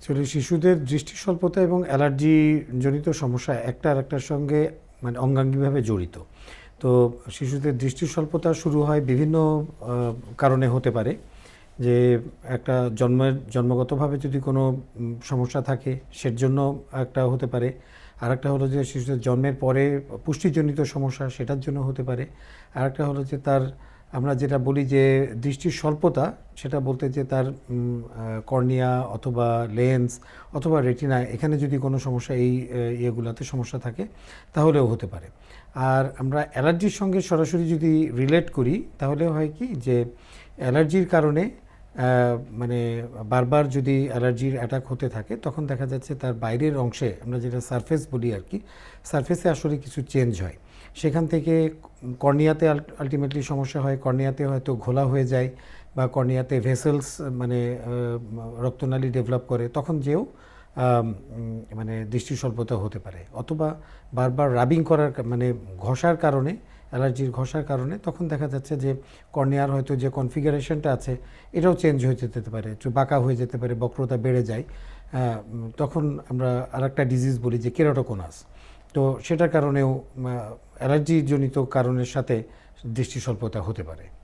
Actually শিশুদের দৃষ্টি স্বল্পতা এবং অ্যালার্জি জনিত সমস্যা একটা আর একটার সঙ্গে মানে অঙ্গাঙ্গিভাবে জড়িত। তো শিশুদের দৃষ্টি স্বল্পতা শুরু হয় বিভিন্ন কারণে হতে পারে। যে একটা জন্মের, জন্মগতভাবে যদি কোনো সমস্যা থাকে সের জন্য একটা হতে পারে। আর একটা হলো যে শিশুদের জন্মের পরে পুষ্টিজনিত সমস্যা সেটার জন্য হতে পারে। আর একটা হলো যে তার আমরা যেটা বলি যে দৃষ্টির স্বল্পতা, সেটা বলতে যে তার কর্নিয়া অথবা লেন্স অথবা রেটিনা, এখানে যদি কোনো সমস্যা এই ইয়েগুলোতে সমস্যা থাকে, তাহলেও হতে পারে। আর আমরা অ্যালার্জির সঙ্গে সরাসরি যদি রিলেট করি, তাহলে হয় কি যে অ্যালার্জির কারণে মানে বারবার যদি অ্যালার্জির অ্যাটাক হতে থাকে, তখন দেখা যাচ্ছে তার বাইরের অংশে, আমরা যেটা সারফেস বলি আর কি, সারফেসে আসলে কিছু চেঞ্জ হয়। সেখান থেকে কর্নিয়াতে আলটিমেটলি সমস্যা হয়, কর্নিয়াতে হয়তো ঘোলা হয়ে যায় বা কর্নিয়াতে ভেসেলস মানে রক্তনালী ডেভেলপ করে, তখন যেও মানে দৃষ্টি স্বল্পতা হতে পারে। অথবা বারবার রাবিং করার মানে ঘষার কারণে অ্যালার্জির ঘষার কারণে, তখন দেখা যাচ্ছে যে কর্নিয়ার হয়তো যে কনফিগারেশনটা আছে, এটাও চেঞ্জ হয়ে যেতে পারে, একটু বাঁকা হয়ে যেতে পারে, বক্রতা বেড়ে যায়। তখন আমরা আরেকটা ডিজিজ বলি যে কেরাটোকোনাস। তো সেটার কারণেও অ্যালার্জিজনিত কারণের সাথে দৃষ্টি স্বল্পতা হতে পারে।